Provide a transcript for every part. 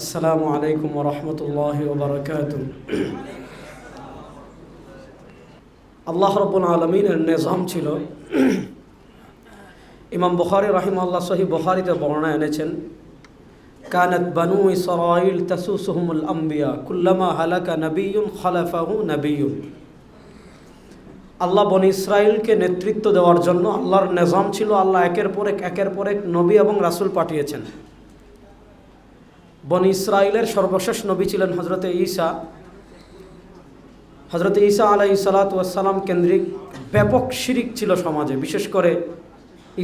আসসালামু আলাইকুম রহমতুল্লাহ ওবরাকাত আল্লাহ রব্বুল আলমিনের নিজাম ছিল, ইমাম বুখারি রহিমাল্লাহ সহি বুখারিতে বর্ণনা এনেছেন, কানত বানু ইসরাইল তাসুসুহুমুল আম্বিয়া, কুল্লামা হালাকা নবিয়ুন খালাফাহু নবিয়ুন আল্লাহ বন ইসরায়েলকে নেতৃত্ব দেওয়ার জন্য আল্লাহর নিজাম ছিল, আল্লাহ একের পর এক, একের পর এক নবী এবং রাসূল পাঠিয়েছেন। বনি ইসরায়েলের সর্বশেষ নবী ছিলেন হজরতে ঈসা। হজরত ঈসা আলাই সালাতাম কেন্দ্রিক ব্যাপক শিরিক ছিল সমাজে। বিশেষ করে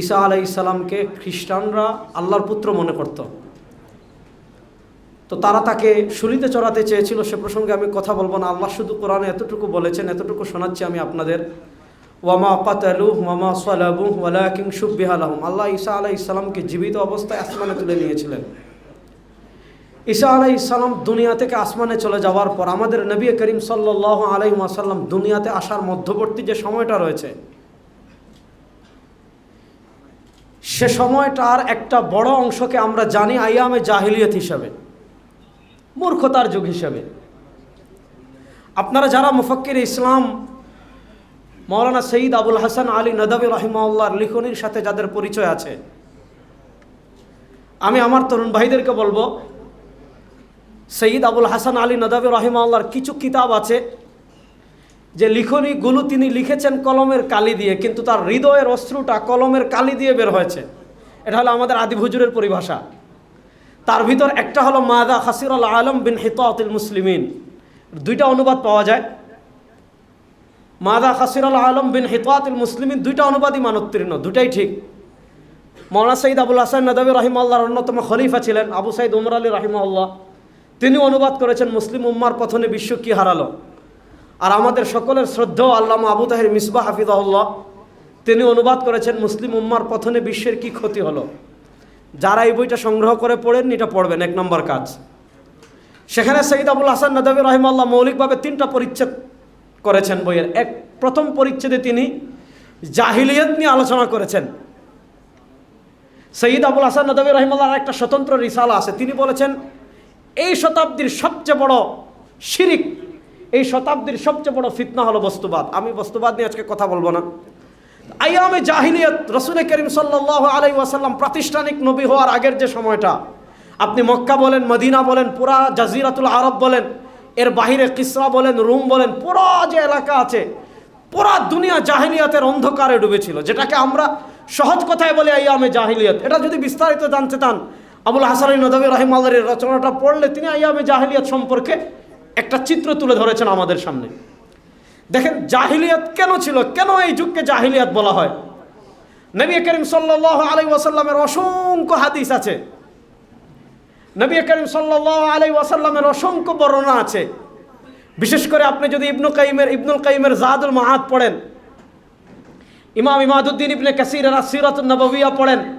ঈসা আলাই সালামকে খ্রিস্টানরা আল্লাহর পুত্র মনে করত। তো তারা তাকে শুলিতে চড়াতে চেয়েছিল, সে প্রসঙ্গে আমি কথা বলব না। আল্লাহ শুধু কোরআনে এতটুকু বলেছেন, এতটুকু শোনাচ্ছি আমি আপনাদের। ওয়ামা কাতালু ওয়ামা সালাবু ওয়ালা কিং সুব্বিহালাহম আল্লাহ ঈসা আলাই ইসলামকে জীবিত অবস্থায় আসমানে তুলে নিয়েছিলেন। ঈসা আলাই ইসলাম দুনিয়া থেকে আসমানে চলে যাওয়ার পর আমাদের নবী করিম সাল্লাহ আলাই আসাল্লাম দুনিয়াতে আসার মধ্যবর্তী যে সময়টা রয়েছে, সে সময়টার একটা বড় অংশকে আমরা জানি আইয়ামে জাহিলিয়ত হিসাবে, মূর্খতার যুগ হিসাবে। আপনারা যারা মুফক্কির ইসলাম মৌলানা সঈদ আবুল হাসান আলী নদাবি রহিমাউল্লাহর লিখনির সাথে যাদের পরিচয় আছে, আমি আমার তরুণ ভাইদেরকে বলব সঈদ আবুল হাসান আলী নদাবি রহিমাউল্লাহর কিছু কিতাব আছে যে লিখনিগুলো তিনি লিখেছেন কলমের কালি দিয়ে, কিন্তু তার হৃদয়ের অশ্রুটা কলমের কালি দিয়ে বের হয়েছে। এটা হলো আমাদের আদি হুজুরের পরিভাষা। তার ভিতর একটা হলো মাদা খাসির আল আলম বিন হিতাতিল মুসলিমিন। দুইটা অনুবাদ পাওয়া যায়। মাদা খাসির আল আলম বিন হিতাতিল মুসলিমিন দুইটা অনুবাদই মানোত্তীর্ণ দুটাই ঠিক। মৌলানা সঈদ আবুল হাসান নদাবি রহিমাল্লাহর অন্যতম খলিফা ছিলেন আবু সাইদ উমর আলী রহিমাল্লাহ তিনি অনুবাদ করেছেন মুসলিম উম্মার পথনে বিশ্ব কি হারালো। আর আমাদের সকলের শ্রদ্ধেয় আল্লামা আবু তাহির মিসবাহ হাফিজাহুল্লাহ, তিনি অনুবাদ করেছেন মুসলিম উম্মার পথনে বিশ্বের কি ক্ষতি হলো। যারা এই বইটা সংগ্রহ করে পড়েন এটা পড়বেন, এক নম্বর কাজ। সেখানে সঈদ আবুল হাসান নদবী রহিমাল্লাহ মৌলিকভাবে তিনটা পরিচ্ছেদ করেছেন বইয়ের। এক, প্রথম পরিচ্ছেদে তিনি জাহিলিয়ত নিয়ে আলোচনা করেছেন। সঈদ আবুল হাসান নদবী রহিমাল্লাহর একটা স্বতন্ত্র রিসালা আছে। তিনি বলেছেন এই শতাব্দীর সবচেয়ে বড় শিরিক, এই শতাব্দীর সবচেয়ে বড় ফিতনা হলো বস্তুবাদ। আমি বস্তুবাদ নিয়ে আজকে কথা বলব না। আয়ামে জাহিলিয়ত রসুল করিম সাল্লাহ আলাই ওয়াসাল্লাম প্রাতিষ্ঠানিক নবী হওয়ার আগের যে সময়টা, আপনি মক্কা বলেন, মদিনা বলেন, পুরা জাজিরাতুল আরব বলেন, এর বাহিরে কিসরা বলেন, রুম বলেন, পুরা যে এলাকা আছে, পুরা দুনিয়া জাহিলিয়াতের অন্ধকারে ডুবেছিল, যেটাকে আমরা সহজ কথায় বলি আয়ামে জাহিলিয়ত। এটা যদি বিস্তারিত জানতে চান আবুল হাসান নদী রাহিম আল্লাহর রচনাটা পড়লে তিনি আয়ামে জাহিলিয়াত সম্পর্কে একটা চিত্র তুলে ধরেছেন আমাদের সামনে। দেখেন, জাহিলিয়াত কেন ছিল? কেন এই যুগকে জাহিলিয়াত বলা হয়? নবী করিম সাল্লাহ আলাই ওয়াসাল্লামের অসংখ্য হাদিস আছে। নবী করিম সাল্লাহ আলাই ওয়াসাল্লামের অসংখ্য বর্ণনা আছে। বিশেষ করে আপনি যদি ইবনু কাইমের, ইবনুল কাইমের জাহাদুল মাহাদ পড়েন, ইমাম ইমাদুদ্দিন ইবনে কাসির সিরাত নববিয়া পড়েন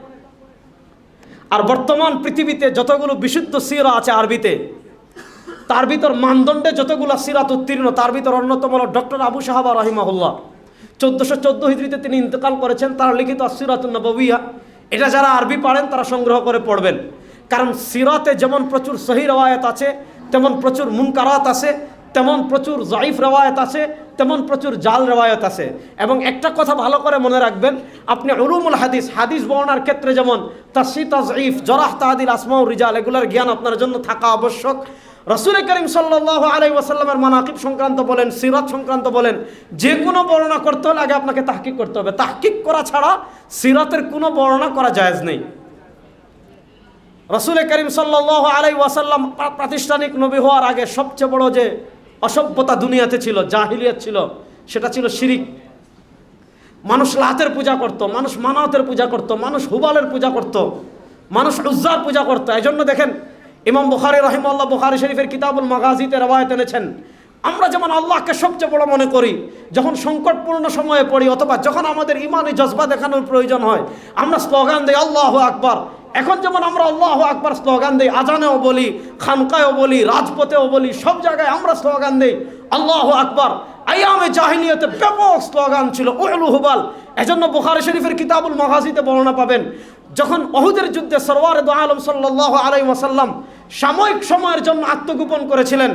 আর বর্তমান পৃথিবীতে যতগুলো বিশুদ্ধ সিরা আছে আরবিতে, তার ভিতর মানদণ্ডে যতগুলো সিরাত উত্তীর্ণ, তার ভিতর অন্যতম হল ডক্টর আবু সাহাবা রহিমাহুল্লাহ। চোদ্দোশো চোদ্দ হিজড়িতে তিনি ইন্তকাল করেছেন, তার লিখিত সিরাতুল নববিয়া এটা যারা আরবি পারেন, তারা সংগ্রহ করে পড়বেন। কারণ সিরাতে যেমন প্রচুর সহি রওয়ায়ত আছে, তেমন প্রচুর মুনকারাত আছে তেমন প্রচুর জাইফ রেওয়ায়ত আছে, তেমন প্রচুর জাল রেওয়ায়ত আছে। এবং একটা কথা ভালো করে মনে রাখবেন, আপনি উলুমুল হাদিস হাদিস বর্ণার ক্ষেত্রে যেমন তাসি তাজঈফ জরাহ, তাহাদিল, আসমাউ, রিজাল, এগুলোর জ্ঞান আপনার জন্য থাকা আবশ্যক। রসুল করিম সাল্লাহ আলাই ওয়াসাল্লামের মানাকিব সংক্রান্ত বলেন, সিরাত সংক্রান্ত বলেন, যে কোনো বর্ণনা করতে হলে আগে আপনাকে তাহকিক করতে হবে। তাহকিক করা ছাড়া সিরাতের কোনো বর্ণনা করা জায়েজ নেই। রসুল করিম সাল্লাহ আলাই ওয়াসাল্লাম প্রাতিষ্ঠানিক নবী হওয়ার আগে সবচেয়ে বড় যে অসভ্যতা দুনিয়াতে ছিল, জাহিলিয়াত ছিল, সেটা ছিল শিরিক। মানুষ লাতের পূজা করত, মানুষ মানাতের পূজা করত, মানুষ হুবালের পূজা করত, মানুষ উজ্জার পূজা করত। এই জন্য দেখেন, ইমাম বুখারি রহিমাল্লাহ বুখারি শরীফের কিতাবুল মাগাজিতে রবায়ত এনেছেন আমরা যেমন আল্লাহকে সবচেয়ে বড় মনে করি, যখন সংকটপূর্ণ সময়ে পড়ি অথবা যখন আমাদের ইমানি জজবা দেখানোর প্রয়োজন হয়, আমরা স্লোগান দিই, আল্লাহ আকবার। এখন যেমন আমরা আল্লাহ আকবার স্লোগান দিই, আজানেও বলি, খানকায়ও বলি, রাজপথেও বলি, সব জায়গায় আমরা স্লোগান দিই, আল্লাহ আকবার। আয়ামে জাহিলিয়তে ব্যাপক স্লোগান ছিল ওহলু হুবাল। এজন্য বুখারি শরীফের কিতাবুল মাগাজিতে বর্ণনা পাবেন, যখন অহুদের যুদ্ধে সরওয়ার দু আলম সাল্লাহ আলাই ওয়াসাল্লাম সাময়িক সময়ের জন্য আত্মগোপন করেছিলেন।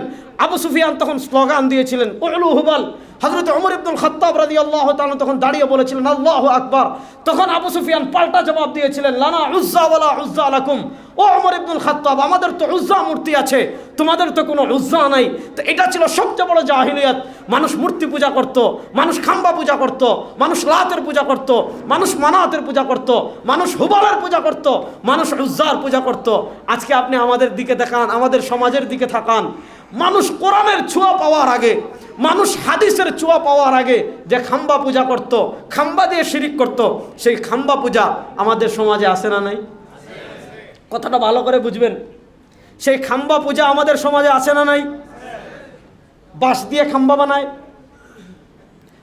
আবু সুফিয়ান তখন স্লোগান দিয়েছিলেন ওলু হুবাল হজরত ওমর ইবনুল খত্তাব রাদি আল্লাহ তাআলা তখন দাঁড়িয়ে বলেছিলেন, আল্লাহ আকবার। তখন আবু সুফিয়ান পাল্টা জবাব দিয়েছিলেন, লানা উজ্জা ওয়ালা উজ্জা আলাকুম ও ওমর ইবনুল খত্তাব, আমাদের তো উজ্জা মূর্তি আছে, তোমাদের তো কোনো উজ্জা নাই। তো এটা ছিল সবচেয়ে বড় জাহিলিয়াত। মানুষ মূর্তি পূজা করত, মানুষ খাম্বা পূজা করত, মানুষ লাতের পূজা করত, মানুষ মানাতের পূজা করত, মানুষ হুবালের পূজা করত, মানুষ উজ্জার পূজা করত। আজকে আপনি আমাদের দিকে দেখান, আমাদের সমাজের দিকে থাকান। মানুষ কোরআনের ছোঁয়া পাওয়ার আগে, মানুষ হাদিসের ছোঁয়া পাওয়ার আগে যে খাম্বা পূজা করত, খাম্বা দিয়ে শিরিক করত, সেই খাম্বা পূজা আমাদের সমাজে আসে না নাই? কথাটা ভালো করে বুঝবেন। সেই খাম্বা পূজা আমাদের সমাজে আসে না নাই? বাঁশ দিয়ে খাম্বা বানায়,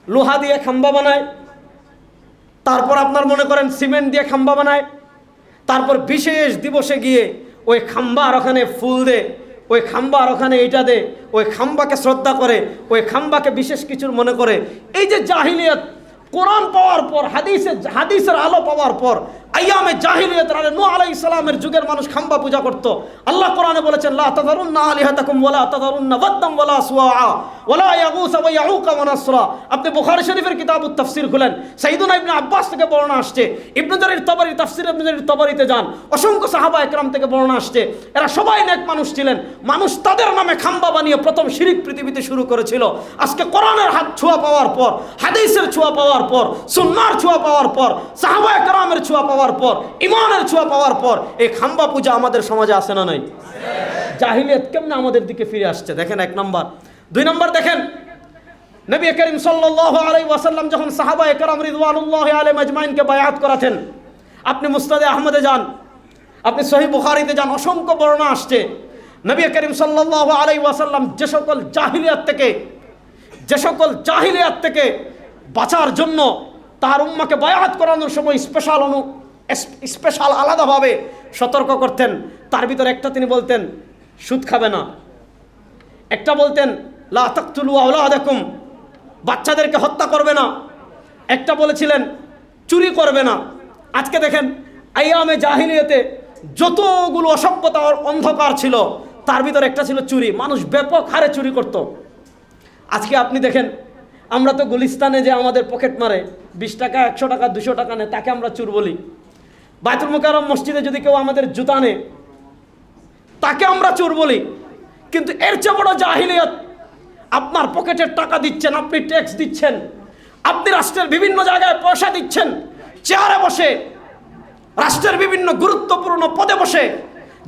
লোহা দিয়ে খাম্বা বানায়, তারপর আপনার মনে করেন সিমেন্ট দিয়ে খাম্বা বানায়, তারপর বিশেষ দিবসে গিয়ে ওই খাম্বার ওখানে ফুল দে ওই খাম্বার ওখানে এইটা দে। ওই খাম্বাকে শ্রদ্ধা করে, ওই খাম্বাকে বিশেষ কিছুর মনে করে। এই যে জাহিলিয়ত, কোরআন পাওয়ার পর হাদিসের হাদিসের আলো পাওয়ার পর, আয়ামে জাহিলিয়ত আলে নু আলাই ইসলামের যুগের মানুষ খাম্বা পূজা করত। আল্লাহ কোরআনে বলেছেন, লা তাদারুন্না আলিহাতাকুম ওয়ালা তাদারুন্না ওয়াদ্দাম ওয়ালা সুওয়া ওয়ালা ইয়াগুস ওয়া ইয়াউকা ওয়া নাসরা। আপনি বুখারী শরীফের কিতাবুত তাফসীর খুলেন। সাইয়্যিদুনা ইবনে আব্বাস থেকে বর্ণনা আসছে। ইবনে জারির তবরী তাফসীর, ইবনে জারির তবরীতে যান। অসংখ্য সাহাবা একরাম থেকে বর্ণনা আসছে। এরা সবাই নেক মানুষ ছিলেন। মানুষ তাদের নামে খাম্বা বানিয়ে প্রথম শিরিক পৃথিবীতে শুরু করেছিল। আজকে কোরআনের হাত ছোঁয়া পাওয়ার পর, হাদিসের ছোঁয়া পাওয়ার পর সুন্নার ছোঁয়া পাওয়ার পর, সাহাবা একরামের ছোঁয়া পাওয়ার পর ইমানের ছোঁয়া পাওয়ার পর, এই খাম্বা পূজা আমাদের সমাজে আসে না নাই? জাহিলিয়ত কেমনে আমাদের দিকে ফিরে আসছে? দেখেন এক নম্বর। দুই নম্বর দেখেন, নবী করিম সাল্লাল্লাহু আলাইহি ওয়াসাল্লাম যখন সাহাবা একরাম রিদওয়ানুল্লাহি আলাইহিম আজমাইনকে বায়াত করাতেন, আপনি মুস্তাদে আহমদে যান, আপনি সহি বুখারীতে যান, অসংখ্য বর্ণনা আসছে। নবী করিম সাল্লাল্লাহু আলাইহি ওয়াসাল্লাম যে সকল জাহিলিয়াত থেকে, যে সকল জাহিলিয়াত থেকে বাঁচার জন্য তার উম্মাকে বায়াত করানোর সময় স্পেশাল অনু স্পেশাল আলাদাভাবে সতর্ক করতেন। তার ভিতরে একটা তিনি বলতেন, সুদ খাবে না। একটা বলতেন লা বাচ্চাদেরকে হত্যা করবে না। একটা বলেছিলেন, চুরি করবে না। আজকে দেখেন, আইয়ামে জাহিলিয়াতে যতগুলো অসভ্যতা অন্ধকার ছিল, তার ভিতরে একটা ছিল চুরি। মানুষ ব্যাপক হারে চুরি করত। আজকে আপনি দেখেন, আমরা তো গুলিস্তানে যে আমাদের পকেট মারে, বিশ টাকা, একশো টাকা, দুশো টাকা নেয়, তাকে আমরা চুর বলি। বাইতুল মুকাররম মসজিদে যদি কেউ আমাদের জুতা নেয়, তাকে আমরা চোর বলি। কিন্তু এর চেয়ে বড় জাহিলিয়ত আপনার পকেটের টাকা দিচ্ছেন, আপনি ট্যাক্স দিচ্ছেন, আপনি রাষ্ট্রের বিভিন্ন জায়গায় পয়সা দিচ্ছেন, চেয়ারে বসে, রাষ্ট্রের বিভিন্ন গুরুত্বপূর্ণ পদে বসে,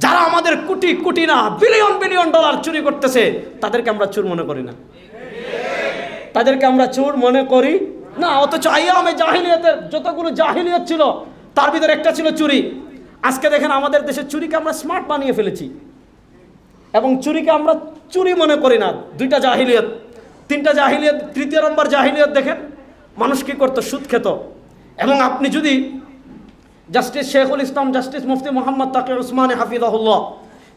যারা আমাদের কোটি কোটি না বিলিয়ন বিলিয়ন ডলার চুরি করতেছে, তাদেরকে আমরা চুর মনে করি না। তাদেরকে আমরা চোর মনে করি না, অথচ আইয়ামে জাহিলিয়তের যতগুলো জাহিলিয়ত ছিল, তার ভিতরে একটা ছিল চুরি। আজকে দেখেন আমাদের দেশে চুরিকে আমরা স্মার্ট বানিয়ে ফেলেছি। এবং চুরিকে আমরা চুরি মনে করি না। দুইটা জাহিলিয়ত। তিনটা জাহিলিয়ত, তৃতীয় নম্বর জাহিলিয়ত দেখেন, মানুষ কী করতো? সুদ খেত। এবং আপনি যদি জাস্টিস শেখুল ইসলাম, জাস্টিস মুফতি মোহাম্মদ তাকে উসমান হাফিজাহুল্লাহ,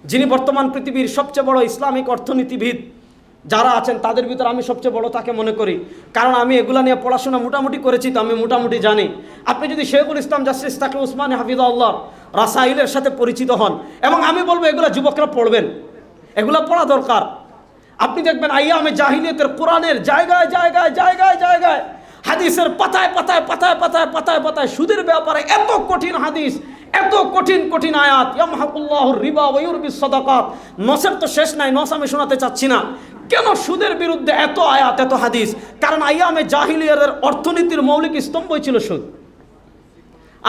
যিনি বর্তমান পৃথিবীর সবচেয়ে বড় ইসলামিক অর্থনীতিবিদ, যারা আছেন, তাদের ভিতরে আমি সবচেয়ে বড় তাকে মনে করি। কারণ আমি এগুলা নিয়ে পড়াশোনা মোটামুটি করেছি, তো আমি মোটামুটি জানি। আপনি যদি শেখুল ইসলাম, জাস্টিস তাকে উসমান হাফিজাউল্লাহ রাসাইলের সাথে পরিচিত হন, এবং আমি বলব এগুলো যুবকরা পড়বেন। এগুলো পড়া দরকার। আপনি দেখবেন আইয়ামে জাহিলিয়তের কোরআনের জায়গায় জায়গায় জায়গায় জায়গায় হাদিসের পাতায় পাতায় পাতায় পাতায় পাতায় পাতায় সুদের ব্যাপারে এত কঠিন হাদিস, এত কঠিন কঠিন আয়াত। ইয়ামহাকুল্লাহুর রিবা ওয়ুরবিস সাদাকাত। নসের তো শেষ নাই, নস আমি শোনাতে চাচ্ছি না। কেন সুদের বিরুদ্ধে এত আয়াত, এত হাদিস? কারণ আইয়ামে জাহিলিয়াদের অর্থনীতির মৌলিক স্তম্ভই ছিল সুদ।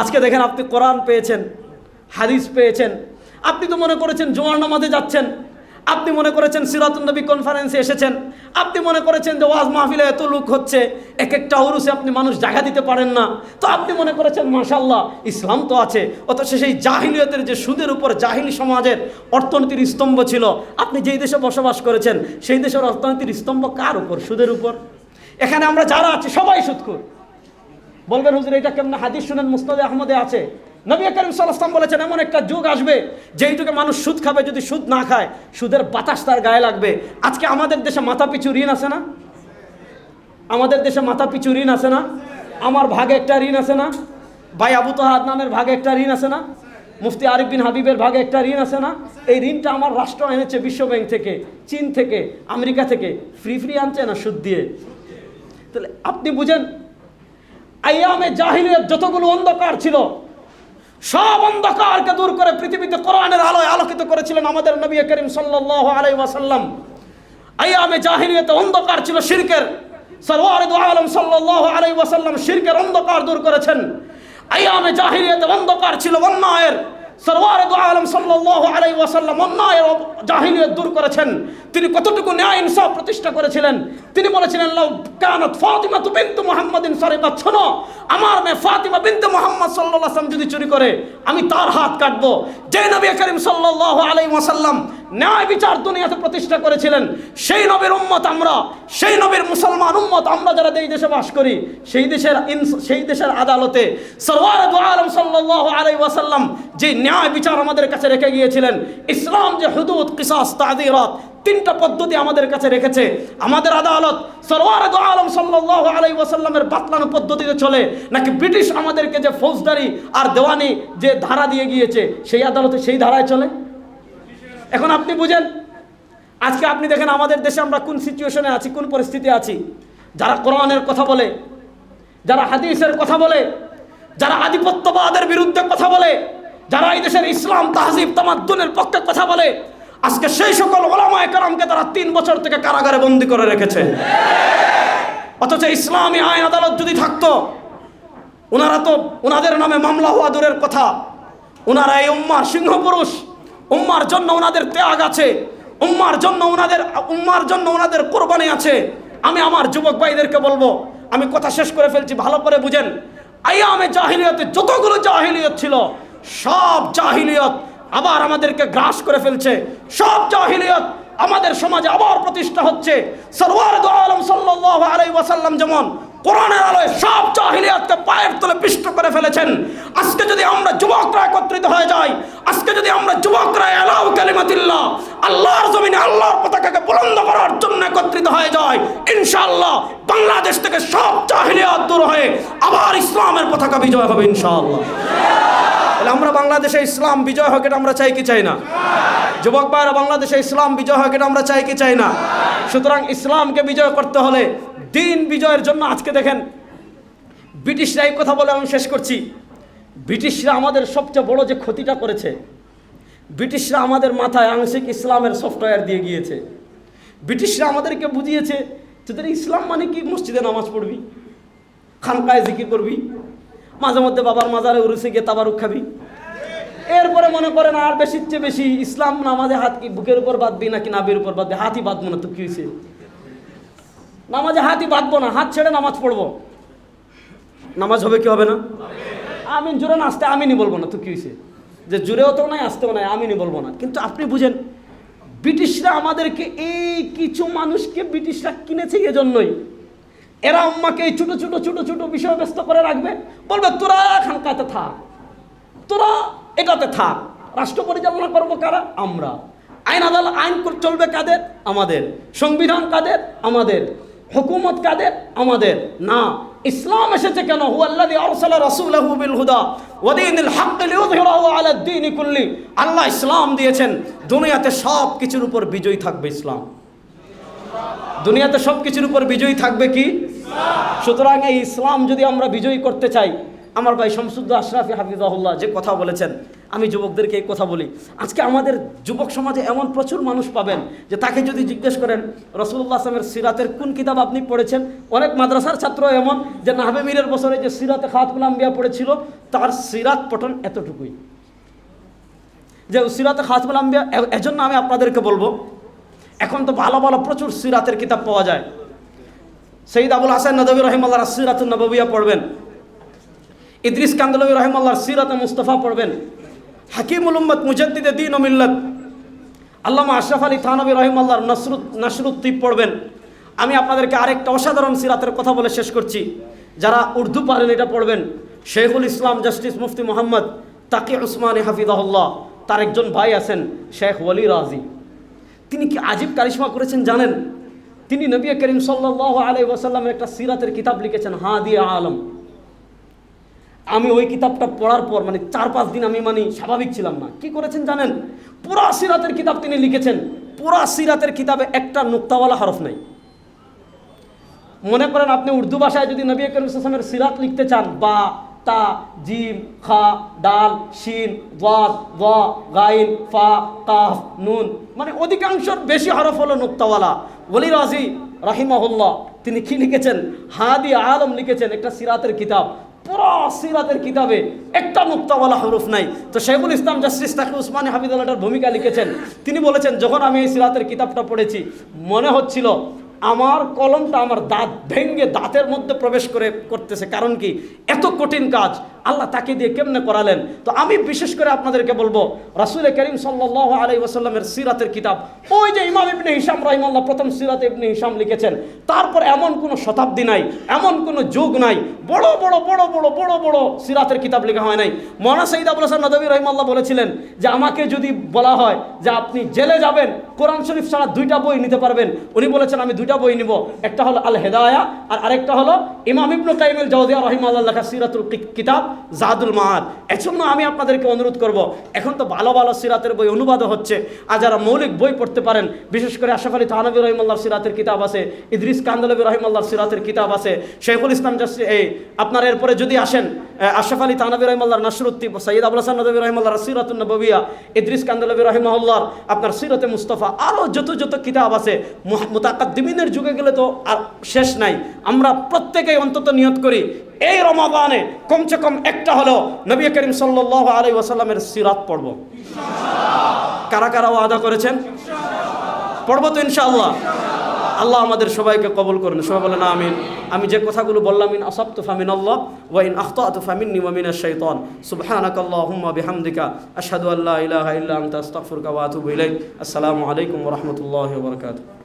আজকে দেখেন আপনি কোরআন পেয়েছেন, হাদিস পেয়েছেন। আপনি তো মনে করেছেন জোয়ার নামাজে যাচ্ছেন আপনি মনে করেছেন সিরাতুন্নবী কনফারেন্সে এসেছেন? আপনি মনে করেছেন যে ওয়াজ মাহফিলে এত লোক হচ্ছে এক একটা অরুসে আপনি মানুষ জায়গা দিতে পারেন না। তো আপনি মনে করেছেন মাশাল্লাহ ইসলাম তো আছে, অথচ সেই জাহিলিয়তের যে সুদের উপর জাহিলি সমাজের অর্থনীতির স্তম্ভ ছিল, আপনি যেই দেশে বসবাস করেছেন, সেই দেশের অর্থনীতির স্তম্ভ কার উপর? সুদের উপর। এখানে আমরা যারা আছি, সবাই সুদখোর বলবেন, হুজুর, এটা কেমন হাদিস শুনেন মুস্তাদে আহমদে আছে? নবী করিম সাল্লাম বলেছেন, এমন একটা যুগ আসবে যেই যুগে মানুষ সুদ খাবে, যদি সুদ না খায়, সুদের বাতাস তার গায়ে লাগবে। আজকে আমাদের দেশে মাথা পিছু ঋণ আছে না? আমাদের দেশে মাথা পিছু ঋণ আছে না? আমার ভাগে একটা ঋণ আছে না? ভাই আবু তো আদনানের ভাগে একটা ঋণ আছে না? মুফতি আরিফ বিন হাবিবের ভাগে একটা ঋণ আছে না? এই ঋণটা আমার রাষ্ট্র এনেছে বিশ্ব ব্যাংক থেকে, চীন থেকে, আমেরিকা থেকে। ফ্রি ফ্রি আনছে না সুদ দিয়ে? তাহলে আপনি বুঝেন, আইয়ামে জাহিলিয়াত যতগুলো অন্ধকার ছিল সব অন্ধকারকে দূর করে পৃথিবীতে কোরআনের আলোয় আলোকিত করেছিলেন আমাদের নবী করিম সাল্লাল্লাহু আলাইহি ওয়াসাল্লাম। আয়ামে জাহিলিয়াতে অন্ধকার ছিল শিরকের। সরওয়ার আলম সাল্লাল্লাহু আলাইহি ওয়াসাল্লাম শিরকের অন্ধকার দূর করেছেন। আয়ামে জাহিলিয়াতে অন্ধকার ছিল অন্যায়ের। সরওয়ার আলম সাল্লাল্লাহু আলাইহি ওয়াসাল্লাম অন্যায় জাহিলিয়াত দূর করেছেন। তিনি কতটুকু ন্যায় ইনসাফ প্রতিষ্ঠা করেছিলেন? তিনি বলেছিলেন কানাত ফাতিমা তু বিনতু মুহাম্মাদিন সারিকাত শোনো, আমার মেয়ে ফাতিমা মুহাম্মদ সাল্লাল্লাহু আলাইহি ওয়াসাল্লাম যদি চুরি করে, আমি তার হাত কাটবো। যে নবী করিম সাল্লাল্লাহু আলাইহি ওয়াসাল্লাম ন্যায় বিচার দুনিয়াতে প্রতিষ্ঠা করেছিলেন। সেই নবীর উম্মত আমরা, সেই নবীর মুসলমান উম্মত আমরা যারা এই দেশে বাস করি, সেই দেশের সেই দেশের আদালতে সরওয়ার আলম সাল্লাল্লাহু আলাইহি ওয়াসাল্লাম যে ন্যায় বিচার আমাদের কাছে রেখে গিয়েছিলেন, ইসলাম যে হুদুদ, কিসাস তাদিরাত তিনটা পদ্ধতি আমাদের কাছে রেখেছে। আমাদের আদালত সরওয়ার আলম সাল্লাল্লাহু আলাইহি ওয়াসাল্লামের বাতলানো পদ্ধতিতে চলে, নাকি ব্রিটিশ আমাদেরকে যে ফৌজদারি আর দেওয়ানি যে ধারা দিয়ে গিয়েছে, সেই আদালতে সেই ধারায় চলে? এখন আপনি বুঝেন, আজকে আপনি দেখেন আমাদের দেশে আমরা কোন সিচুয়েশনে আছি, কোন পরিস্থিতি আছি? যারা কোরআনের কথা বলে, যারা হাদিসের কথা বলে, যারা আধিপত্যবাদের বিরুদ্ধে কথা বলে, যারা এই দেশের ইসলাম তাহজিব তামাদ্দুনের পক্ষে কথা বলে, আজকে সেই সকল ওলামায় কারামকে তারা তিন বছর থেকে কারাগারে বন্দি করে রেখেছে। অথচ ইসলামী আইন আদালত যদি থাকতো, ওনারা তো, ওনাদের নামে মামলা হওয়া দূরের কথা। ওনারা এই উম্মার সিংহ পুরুষ উম্মার জন্য ওনাদের ত্যাগ আছে। উম্মার জন্য ওনাদের, উম্মার জন্য ওনাদের কোরবানি আছে। আমি আমার যুবক ভাইদেরকে বলব, আমি কথা শেষ করে ফেলছি, ভালো করে বুঝেন। আইয়ামে জাহিলিয়তে যতগুলো জাহিলিয়ত ছিল, সব জাহিলিয়ত আবার আমাদেরকে গ্রাস করে ফেলছে। সব জাহিলিয়ত আমাদের সমাজে আবার প্রতিষ্ঠা হচ্ছে। সরওয়ার আলম সাল্লাল্লাহু আলাইহি ওয়াসাল্লাম যেমন কোরআনের আলোয় সব জাহিলিয়াতকে পায়ের তলে পিষ্ট করে ফেলেছেন। আজকে যদি আমরা যুবকরা একত্রিত হয়ে যাই, আজকে যদি আমরা যুবকরা এলাও কালিমাতিল্লাহ, আল্লাহর জমিনে আল্লাহর পতাকাকে বুলন্দ করার জন্য একত্রিত হয়ে যায় ইনশাআল্লাহ বাংলাদেশ থেকে সব জাহিলিয়াত দূর হয়ে আবার ইসলামের পতাকা বিজয় হবে ইনশাআল্লাহ। তাহলে আমরা বাংলাদেশে ইসলাম বিজয় হোক এটা আমরা চাই কি চাই না? যুবক ভাইরা বাংলাদেশে ইসলাম বিজয় হোক এটা আমরা চাই কি চাই না? সুতরাং ইসলামকে বিজয় করতে হলে দিন বিজয়ের জন্য আজকে দেখেন ব্রিটিশরা এই কথা বলে আমি শেষ করছি। ব্রিটিশরা আমাদের সবচেয়ে বড় যে ক্ষতিটা করেছে, ব্রিটিশরা আমাদের মাথায় আংশিক ইসলামের সফটওয়্যার দিয়ে গিয়েছে। ব্রিটিশরা আমাদেরকে বুঝিয়েছে তোদের ইসলাম মানে কি? মসজিদে নামাজ পড়বি, খানকায় জিকির করবি, মাঝে মধ্যে বাবার মাজারে উরুসে গিয়ে তাবারুক খাবি। এরপরে মনে করেন আর বেশির চেয়ে বেশি ইসলাম নামাজে হাত কি বুকের উপর বাঁধবি নাকি নাবির উপর বাঁধবি? হাতই বাঁধবো না তো কি হয়েছে? নামাজে হাতই বাঁধবো না, হাত ছেড়ে নামাজ পড়ব। নামাজ হবে কি হবে না? আমিন জুড়ে না আসতে আমিনই বলব না, তো কি হয়েছে যে জুড়েও তো নাই, আসতেও নাই, আমিনই বলব না। কিন্তু আপনি বুঝেন, ব্রিটিশরা আমাদেরকে এই কিছু মানুষকে ব্রিটিশরা কিনেছে এজন্যই। এরা আম্মাকে এই ছোটো ছোটো ছোটো ছোটো বিষয় ব্যস্ত করে রাখবে। বলবে, তোরা খানকাতে থাক। তোরা এটাতে থাক। রাষ্ট্র পরিচালনা করব কারা? আমরা। আইন আদালত, আইন চলবে কাদের? আমাদের। সংবিধান কাদের? আমাদের। হুকুমত কাদের? আমাদের। না, ইসলাম এসেছে কেন? হুয়াল্লাযী আরসালা রাসূলাহু বিল হুদা ওয়া হক লিইয়ুযহিরাহু আলা দ্বীনি কুল্লি। আল্লাহ ইসলাম দিয়েছেন, দুনিয়াতে সব কিছুর উপর বিজয়ী থাকবে ইসলাম। দুনিয়াতে সব কিছুর উপর বিজয়ী থাকবে কি? সুতরাং এই ইসলাম যদি আমরা বিজয়ী করতে চাই, আমার ভাই শামসুদ্দ আশরাফি হাফিজাহুল্লাহ যে কথা বলেছেন আমি যুবকদেরকে এই কথা বলি। আজকে আমাদের যুবক সমাজে এমন প্রচুর মানুষ পাবেন যে তাকে যদি জিজ্ঞেস করেন রসুল্লাহ আসলামের সিরাতের কোন কিতাব আপনি পড়েছেন? অনেক মাদ্রাসার ছাত্র এমন যে নাহবে মীরের বছরে যে সিরাতে খাতমুল আম্বিয়া পড়েছিল, তার সিরাত পঠন এতটুকুই। যে সিরাতে খাতমুল আম্বিয়া এজন্য আমি আপনাদেরকে বলব, এখন তো ভালো ভালো প্রচুর সিরাতের কিতাব পাওয়া যায়। সঈদ আবুল হাসান নদবী রহিমাল্লাহ সিরাত নববিয়া পড়বেন। ইদ্রিস কান্দলবী রহিমাল্লাহর সিরাত মুস্তফা পড়বেন। হাকিমুল উম্মত মুজদ্দিদে দিন ও মিল্লত। আল্লামা আশরাফ আলী থানবী রহিমাল্লাহর নসরুত নসরুদ্দীপ পড়বেন। আমি আপনাদেরকে আরেকটা অসাধারণ সিরাতের কথা বলে শেষ করছি। যারা উর্দু পারেন এটা পড়বেন। শেখুল ইসলাম জাস্টিস মুফতি মোহাম্মদ তাকি উসমানী হাফিজাহুল্লাহ, তার একজন ভাই আছেন শেখ ওয়ালি রাজি। তিনি কি আজিব কারিশমা করেছেন জানেন? তিনি নবী করিম সাল্লাহ আলাই ওয়াসাল্লামের একটা সিরাতের কিতাব লিখেছেন হা দিয়ে আলম। আমি ওই কিতাবটা পড়ার পর মানে চার পাঁচ দিন আমি মানে স্বাভাবিক ছিলাম না। কি করেছেন জানেন? পুরা সিরাতের কিতাব তিনি লিখেছেন। পুরা সিরাতের কিতাবে একটা নোক্তাওয়ালা হরফ নাই। মনে করেন আপনি উর্দু ভাষায় যদি নবী করিম সিরাত লিখতে চান, বা, তা, জিম, খা, ডাল, শিন ওয়াদ ওয়া, গাইন, ফা, কাফ, নুন মানে অধিকাংশর বেশি হরফ হলো নোক্তাওয়ালা। ওলি রাজি রাহিমাহুল্লাহ, তিনি কি লিখেছেন? হাদি আলম লিখেছেন একটা সিরাতের কিতাব। পুরো সিরাতের কিতাবে একটা মুক্তাওয়ালা হরফ নাই। তো শেখুল ইসলাম জাস্টিস তাকে উসমানী হাবিদুল্লাহটার ভূমিকা লিখেছেন। তিনি বলেছেন, যখন আমি এই সিরাতের কিতাবটা পড়েছি, মনে হচ্ছিল আমার কলমটা আমার দাঁত ভেঙ্গে দাঁতের মধ্যে প্রবেশ করে করতেছে। কারণ কি? এত কঠিন কাজ। আল্লাহ তাকে দিয়ে কেমনে করালেন? তো আমি বিশেষ করে আপনাদেরকে বলব, রাসুল করিম সাল্লাহ আলাই ওসাল্লামের সিরাতের কিতাব। ওই যে ইমাম ইবনে হিসাম রহিমাল্লাহ প্রথম সিরাত ইবনে হিসাম লিখেছেন, তারপর এমন কোনো শতাব্দী নাই, এমন কোনো যুগ নাই, বড় বড় বড় বড় বড় বড় সিরাতের কিতাব লেখা হয় নাই। মনা সঈদ আবুল হাসান নদী রহিমাল্লাহ বলেছিলেন যে, আমাকে যদি বলা হয় যে, আপনি জেলে যাবেন কোরআন শরীফ ছাড়া দুইটা বই নিতে পারবেন। উনি বলেছেন, আমি দুইটা বই নিব। একটা হলো আল হেদায়া আর আরেকটা হলো ইমাম ইবনু কাইমুল জাউদিয়া রহিমাল্লাহ সিরাতুল কিতাব জাহাদুল মাহাদ এজন্য আমি আপনাদেরকে অনুরোধ করব, এখন তো ভালো ভালো সিরাতের বই অনুবাদও হচ্ছে। আর যারা মৌলিক বই পড়তে পারেন, বিশেষ করে আশরাফ আলী থানবী রহিমাল্লাহ সিরাতের কিতাব আছে, ইদ্রিস কান্দলবী রহিমাল্লাহ সিরাতের কিতাব আছে শেখুল ইসলাম জাসি এই আপনার এরপরে যদি আসেন আশরাফ আলী থানবী রহিমাল্লাহ নসরুদ্দি সৈয়দ আবুল হাসান নদী রহিমাল্লাহ সিরাতুল নববিয়া ইদ্রিস কান্দলবী রহিমাল্লাহর আপনার সিরতে মুস্তফা আরও যত যত কিতাব আছে মোতাকাদ্দিমিনের যুগে গেলে তো আর শেষ নাই। আমরা প্রত্যেকেই অন্তত নিয়ত করি, এই রমাদানে কমসে কম একটা হলো নবী করিম সাল্লাহ আলাই ওয়াসাল্লামের সিরাত পড়ব। কারা কারা ওয়াদা করেছেন? পড়ব তো ইনশাআল্লাহ। আল্লাহ আমাদের সবাইকে কবল করেন। সবাই বলেন, আমিন। আমি যে কথাগুলো বললাম, ইন আসাবত ফামিন আল্লাহ ওয়া ইন আখতাতু ফামিন নিমিন শৈতন শাইতান। সুবহানাকাল্লাহুম্মা বিহামদিকা, আশহাদু আল্লা ইলাহা ইল্লা আনতা, আস্তাগফিরুকা ওয়া আতুবু ইলাইক। আসসালামু আলাইকুম ওয়া রাহমাতুল্লাহি ওয়া বারাকাতুহু।